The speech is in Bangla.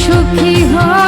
সুখী হয়।